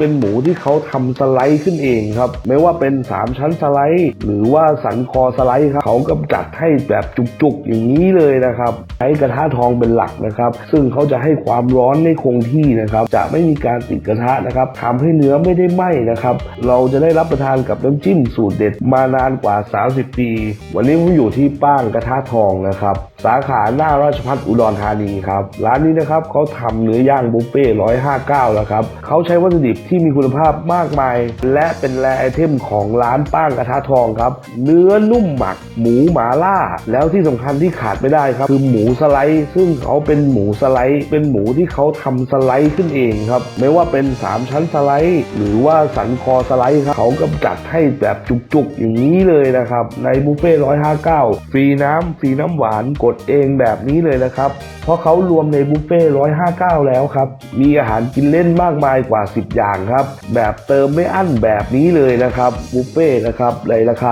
เป็นหมูที่เขาทำสไลด์ขึ้นเองครับ ไม่ว่าเป็น 3 ชั้นสไลด์ หรือว่าสันคอสไลด์ครับเขากำจัดให้แบบจุกๆอย่างนี้เลยนะครับ ใช้กระทะทองเป็นหลักนะครับ ซึ่งเขาจะให้ความร้อนไม่คงที่นะครับ จะไม่มีการติดกระทะนะครับทำให้เนื้อไม่ได้ไหม้นะครับ เราจะได้รับประทานกับน้ำจิ้มสูตรเด็ดมานานกว่า 30 ปี วันนี้ผมอยู่ที่ป้างกระทะทองนะครับสาขาหน้าราชพัฒอุดรธานีครับ ร้านนี้นะครับเขาทำเนื้อย่างบุฟเฟ่159แล้วครับเขาใช้วัตถุดิบที่มีคุณภาพมากมาย และเป็นแรไอเทมของร้านป้างกระทะทองครับ เนื้อนุ่มหมัก หมูหมาล่า แล้วที่สำคัญที่ขาดไม่ได้ครับ คือหมูสไลด์ ซึ่งเขาเป็นหมูสไลด์ เป็นหมูที่เขาทำสไลด์ขึ้นเองครับ ไม่ว่าเป็น 3 ชั้นสไลด์ หรือว่าสันคอสไลด์ครับเขากำจัดให้แบบจุกๆอย่างนี้เลยนะครับในบุฟเฟ่159ฟรีน้ำฟรีน้ำหวานกดเองแบบนี้เลยนะครับ เพราะเขารวมในบุฟเฟ่159แล้วครับ มีอาหารกินเล่นมากมายกว่า 10 อย่างครับ แบบเติมไม่อั้นแบบนี้เลยนะครับบุฟเฟ่นะครับในราคา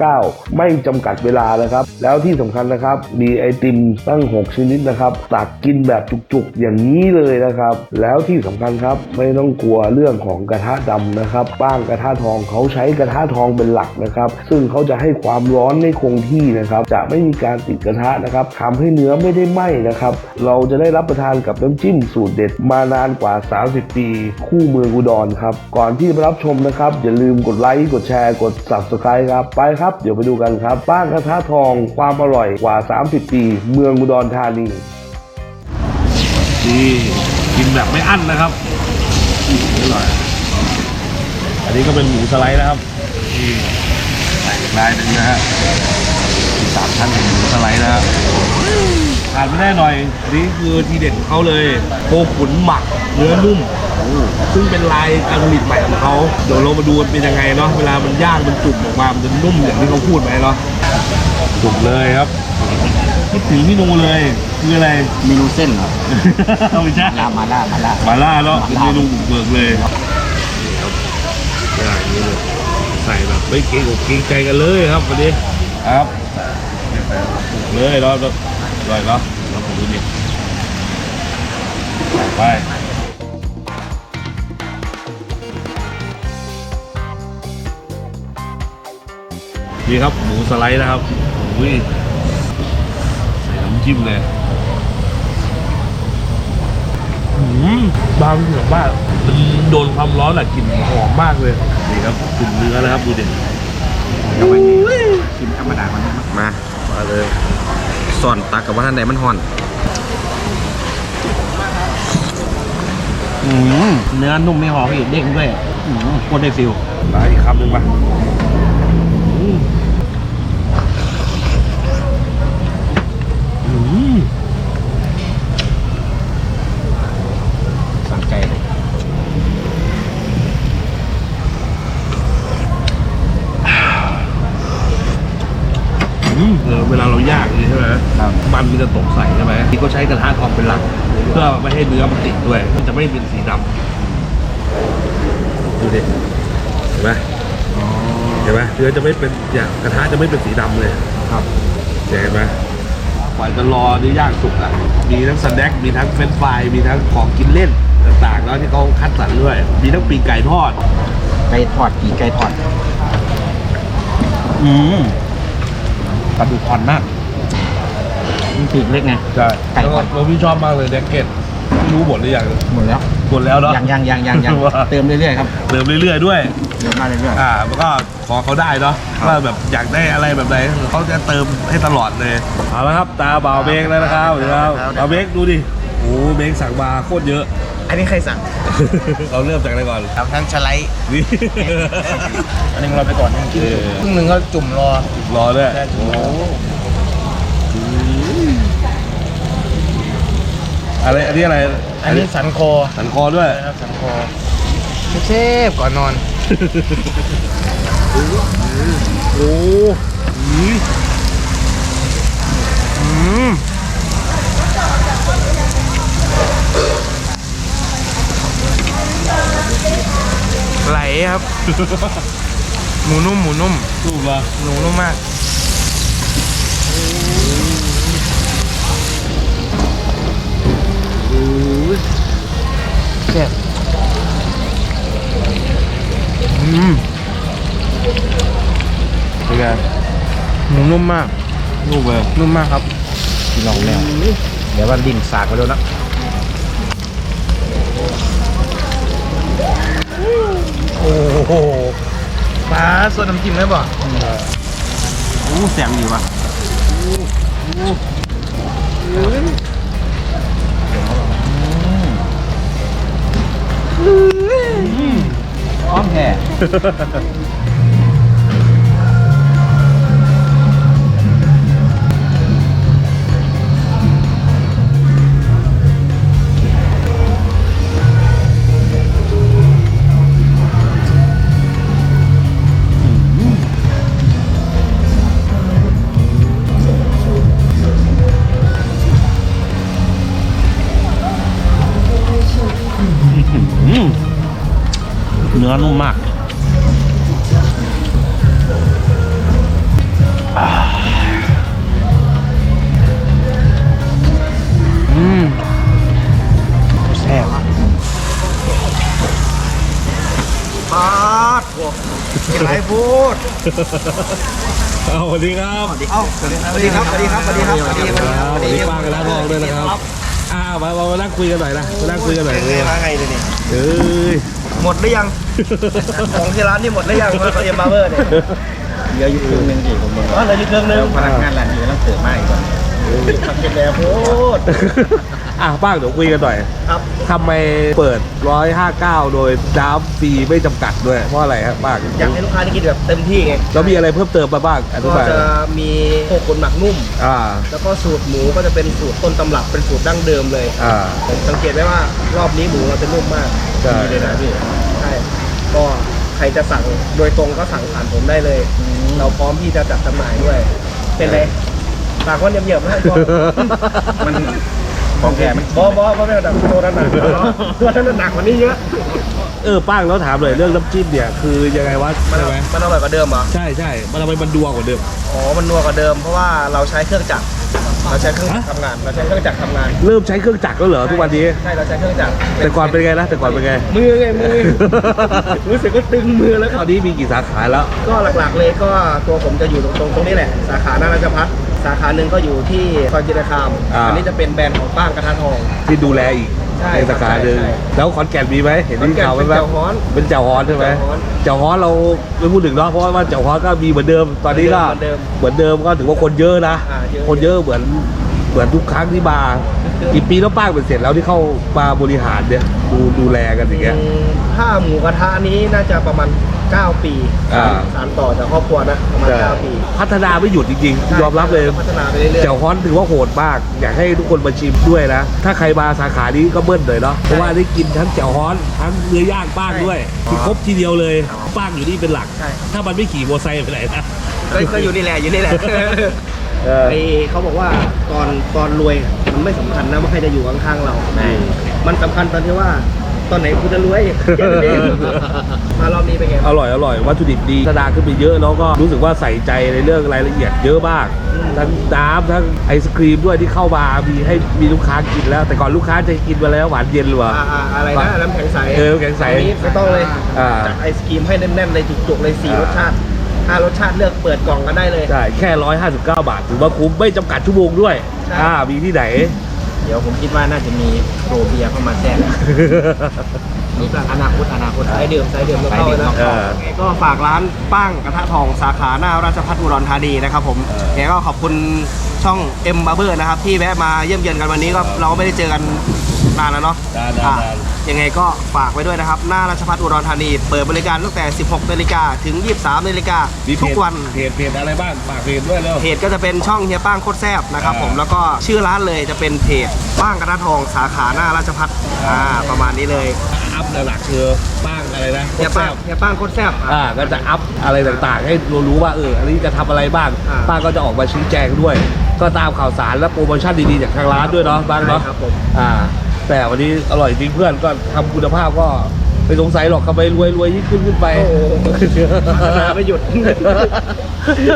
159ไม่จำกัดเวลานะครับ แล้วที่สำคัญนะครับมีไอติมตั้ง 6 ชนิดนะครับ ตักกินแบบจุกๆอย่างนี้เลยนะครับ แล้วที่สำคัญครับไม่ต้องกลัวเรื่องของกระทะดำนะครับป้างกระทะทองเขาใช้กระทะทองเป็นหลักนะครับ ซึ่งเขาจะให้ความร้อนไม่คงที่นะครับ จะไม่มีการติดกระทะนะครับทำให้เนื้อไม่ได้ไหม้นะครับ เราจะได้รับประทานกับน้ำจิ้มสูตรเด็ดมานานกว่า 30 ปี คู่เมืองอุดรครับ ก่อนที่จะไปรับชมนะครับ อย่าลืมกดไลค์ กดแชร์ กด subscribe ครับ ไปครับ เดี๋ยวไปดูกันครับป้างกระทะทองความอร่อยกว่า 30 ปี เมืองอุดรธานีนี่กินแบบไม่อั้นนะครับอร่อยอันนี้ก็เป็นหมูสไลด์นะครับนี่ใส่อีกลายหนึ่งนะฮะมี สามชั้นของหมูสไลด์นะครับขาดไม่ได้หน่อยอันนี่คือทีเด็ดของเขาเลยโคขุนหมักเนื้อนุ่ม ซึ่งเป็นลายการผลิตใหม่ของเขาเดี๋ยวเรามาดูกันเป็นยังไงเนาะเวลามันย่างมันจุ่มออกมามันจะนุ่มอย่างที่เขาพูดไหมเนาะจุ่มเลยครับคิดถึงพี่นูเลยคืออะไรเมนูเส้นเหรอไม่ใช่ลามาล่ามาล่ามาล่าเนาะเป็นเมนูบุกเบิกเลยครับอย่างนี้เลยใส่แบบไม่เกรงอกเกรงใจกันเลยครับวันนี้ ครับบุกเลยเนาะอร่อยเนาะเราผมดูนี่ใส่ไปนี่ครับ หมูสไลด์นะครับอุ้ยใส่น้ำจิ้มเลยอืมบางแบบว่ามันโดนความร้อนอะกลิ่นหอมมากเลย นี่ครับกลิ่นเนื้อนะครับ ดูเด็ด กินธรรมดามันไม่มามาเลยสอนตักกับว่าท่านใดมันห่อนอืมเนื้อนุ่มไม่หอมอีกเด้งด้วยอืมโคตรได้ฟิลมาอีกคำหนึ่งมาอืมอืม สั่งใจเลย อืมเออเวลาเราย่างนี่ใช่ไหมมันมันจะตกใส่ใช่ไหมที่เขาใช้กระทะทองเป็นหลัก เพื่อไม่ให้เนื้อมันติดด้วยมันจะไม่เป็นสีดำดูดิเห็นไหมเห็นไหมเนื้อจะไม่เป็นอย่างกระทะจะไม่เป็นสีดำเลยครับเห็นไหมกว่าจะรอเนื้อย่างสุกอะมีทั้งสแน็คมีทั้งเฟรนช์ฟรายมีทั้งของกินเล่นต่างๆ แล้วที่เขาคัดสรรด้วย มีทั้งปีกไก่ทอดไก่ทอดกี่ไก่ทอด อืม ปลาดุกอ่อนมากมันปีกเล็กไง ใช่ไก่ทอดแล้วพี่ชอบมากเลยเด็กเก็ตไม่รู้หมดหรือยังหมดแล้วหมดแล้วเนาะ ยังยังยังยังยังว่า เติมเรื่อยๆครับเติมเรื่อยๆด้วย เติมมาเรื่อย อ่าแล้วก็ขอเขาได้เนาะครับ ว่าแบบอยากได้อะไรแบบไหนเขาจะเติมให้ตลอดเลยเอาละครับตาบ่าวเบงแล้วนะครับเดี๋ยวเราบ่าวเบงดูดิโอ้เบงสั่งมาโคตรเยอะ อันนี้ใครสั่ง เราเริ่มจากอะไรก่อนครับทั้งสไลด์นี่ๆอันนี้เราไปก่อนให้มันกินเออครึ่งหนึ่งก็จุ่มรอรอด้วยใช่จุ่มรออะไรอันนี้อะไรอันนี้สันคอสันคอด้วยนะครับสันคอเชฟก่อนนอนโอ้ยอืม ไหลครับ หมูนุ่มหมูนุ่มถูกป่ะหมูนุ่มมากโอ้ยแซ่บอืมเป็นไงหมูนุ่มมากลูกเลยนุ่มมากครับพี่น้องแมวเดี๋ยวว่าลิ้นสากไปแล้วนะ โอ้โหปลาส่วนน้ำจิ้มได้ป่ะอู้แสงดีว่ะพร้อมแท้ นื้อนุ่มมากอืมแซ่บปลาพวกไรพูดเอาสวัสดีครับเอ้าสวัสดีครับ สวัสดีครับ สวัสดีครับ สวัสดีครับ สวัสดีป้ากันแล้วทองด้วยนะครับ อ่ามามามานั่งคุยกันหน่อยนะมานั่งคุยกันหน่อยเป็นไงมาไงเลยเนี่ยเอ้ย หมดหรือยัง ของที่ร้านนี่หมดหรือยังมาเอ็มบาร์เบอร์เนี่ยเหลืออยู่ครึ่งหนึงดิผมบอกอ๋อเหลืออยู่เครื่องนึงพนักงานร้านนี้ต้องเสิร์ฟมาอีกก่อน ทำกินแล้วพูดอะป้าเดี๋ยวคุยกันหน่อยครับทำไมเปิด 159 โดยน้ำฟรีไม่จำกัดด้วย เพราะอะไรครับป้าอยากให้ลูกค้าได้กินแบบเต็มที่ไงแล้วมีอะไรเพิ่มเติมมาบ้างอธิก็บายจะมีพวกคนหมักนุ่ม อ่า แล้วก็สูตรหมูก็จะเป็นสูตรต้นตำรับเป็นสูตรดั้งเดิมเลยอ่าสังเกตได้ว่ารอบนี้หมูเราจะนุ่มมากใช่ ดีเลยนะพี่ใช่ก็ใครจะสั่งโดยตรงก็สั่งผ่านผมได้เลย เราพร้อมที่จะจัดจำหน่ายด้วย เป็นไร ปากว่าเหยียบๆให้ก่อนมันของแกมันบอบอบอไม่เอาดับตัวนั้นหนักตัวนั้นหนักกว่านี้เยอะเออป้าแล้วถามเลยเรื่องน้ำจิ้มเนี่ยคือยังไงวะมันใช่ไหมมันอร่อยกว่าเดิมเหรอใช่ใช่มันทำไมมันดัวกว่าเดิมอ๋อมันนัวกว่าเดิมเพราะว่าเราใช้เครื่องจักรเราใช้เครื่องจักรฮะทำงานเราใช้เครื่องจักรทำงาน เริ่มใช้เครื่องจักรแล้วเหรอทุกวันนี้ใช่เราใช้เครื่องจักรแต่ก่อนเป็นไงนะแต่ก่อนเป็นไงมือไงมือรู้สึกว่าตึงมือแล้วตคอรับนนี้มีกี่สาขาแล้ว ก็หลักๆเลยก็ตัวผมจะอยู่ตรงตรงตรงนี้แหละสาขาหน้าราชพัฒ สาขาหนึ่งก็อยู่ที่ซอยจิตรคามอ่า อันนี้จะเป็นแบรนด์ของป้างกระทะทอง ที่ดูแลอีกใช่ในสาขาหนึ่งใช่แล้วขอนแก่นมีไหมเห็นขอนที่แก่นข่าวเป็นไหมเจ้าฮ้อนเป็นเจ้าฮ้อนใช่ไหมเจ้าฮ้อนเจ้าฮ้อนเราไม่พูดถึงเนาะเพราะว่าเจ้าฮ้อนก็มีเหมือนเดิมตอนนี้ก็เหมือนเดิม เหมือนเดิมก็ถือว่าคนเยอะนะ อ่าเยอะ คนเยอะเหมือน เหมือนทุกครั้งที่มากี่ปีแล้วป้าเป็นเสร็จแล้วที่เข้ามาบริหารเนี่ยดูดูแลกันอย่างเงี้ยอืมถ้าหมูกระทะนี้น่าจะประมาณ 9 ปีอ่า สารต่อจากครอบครัวนะประมาณ 9 ปี พัฒนาไม่หยุดจริงๆ ยอมรับเลยพัฒนาไปเรื่อยเจ้าฮ้อนถือว่าโหดมาก อยากให้ทุกคนมาชิมด้วยนะ ถ้าใครมาสาขานี้ก็เบิ้ลเลยเนาะเพราะว่าได้กินทั้งเจ้าฮ้อนทั้งเนื้อย่างป้างด้วยที่ครบทีเดียวเลยป้างอยู่นี่เป็นหลัก ใช่ ถ้ามันไม่ขี่มอเตอร์ไซค์ไปไหนนะ ก็ก็อยู่นี่แหละอยู่นี่แหละ เออ ไอเขาบอกว่าตอนตอนรวยมันไม่สำคัญนะว่าใครจะอยู่ข้างๆเรา มันสำคัญตอนที่ว่า ตอนไหนคุณจะรวยแค่นั้นเองมารอบนี้เป็นไงอร่อยอร่อยวัตถุดิบดีพัฒนาขึ้นไปเยอะแล้วก็รู้สึกว่าใส่ใจในเรื่องรายละเอียดเยอะมากอืม ทั้งน้ำทั้งไอศครีมด้วยที่เข้ามามีให้มีลูกค้ากินแล้ว แต่ก่อนลูกค้าจะกินมาแล้วหวานเย็นหรือเปล่า อ่าอ่าอะไรนะน้ำแข็งใสเออน้ำแข็งใสอันนี้ไม่ต้องเลยอ่าจัดไอศกรีมให้แน่นๆเลยจุกๆเลยสี่อ่ารสชาติ ห้ารสชาติเลือกเปิดกล่องกันได้เลย ใช่แค่ 159 บาทถือว่าคุ้มไม่จำกัดชั่วโมงด้วยใช่ อ่ามีที่ไหน เดี๋ยวผมคิดว่าน่าจะมีโปรเบียร์เข้ามาแทรกนี่ก็อนาคตอนาคตสายดื่มสายดื่มแล้วเข้าเลยนะเออ ก็ฝากร้านป้างกระทะทองสาขาหน้าราชพัฒอุดรธานีนะครับผมเออแกก็ขอบคุณช่องเอ็มบาร์เบอร์นะครับที่แวะมาเยี่ยมเยียนกันวันนี้ก็เราก็ไม่ได้เจอกันนานแล้วเนาะนานๆอะนาน ยังไงก็ฝากไว้ด้วยนะครับ หน้าราชพัฒอุดรธานี เปิดบริการตั้งแต่ 16นาฬิกาถึง 23นาฬิกามีเพทุกจวันเพจเพจอะไรบ้างฝากเพจด้วยเร็วเพจก็จะเป็นช่องเฮียป้างโคตรแซบนะครับผมอ่าแล้วก็ชื่อร้านเลยจะเป็นเพจป้างกระทะทองสาขาหน้าราชพัฒอ่าประมาณนี้เลยอัพหลักๆคือป้างอะไรนะเฮียป้างเฮียป้างโคตรแซบอะอ่าก็จะอัพอะไรต่างๆ ให้เรารู้ว่าเอออันนี้จะทำอะไรบ้างอ่าป้าก็จะออกมาชี้แจงด้วย ก็ตามข่าวสารและโปรโมชั่นดีๆจากทางร้านด้วยเนาะบ้างเนาะใช่ครับผมอ่า แต่วันนี้อร่อยจริงเพื่อนก็ทำคุณภาพก็ไม่สงสัยหรอกทำไมรวยรวยยิ่งขึ้นขึ้นไป โอ้โห พัฒนาไม่หยุด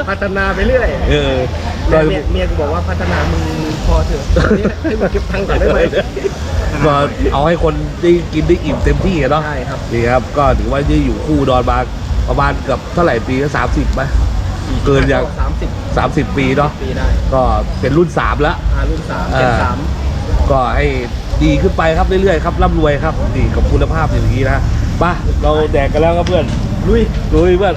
พัฒนาไปเรื่อยเออแม่เมียเมียกูบอกว่าพัฒนามึงพอเถอะตอนนี้ให้มึงเก็บตังค์ก่อนได้ไหม ก็เอาให้คนได้กินได้อิ่มเต็มที่อะเนาะใช่ครับ นี่ครับ ก็ถือว่าได้อยู่คู่ดอนมาประมาณเกือบเท่าไหร่ปีก็สามสิบไหมเกินยังสามสิบสามสิบปีเนาะปีได้ก็เป็นรุ่นสามแล้วอ่ารุ่นสามเออเจ็ดสามก็ให้ ดีขึ้นไปครับเรื่อยๆครับร่ำรวยครับดีกับคุณภาพอย่างนี้นะไป่ะเราแดกกันแล้วครับเพื่อนลุยลุยเพื่อน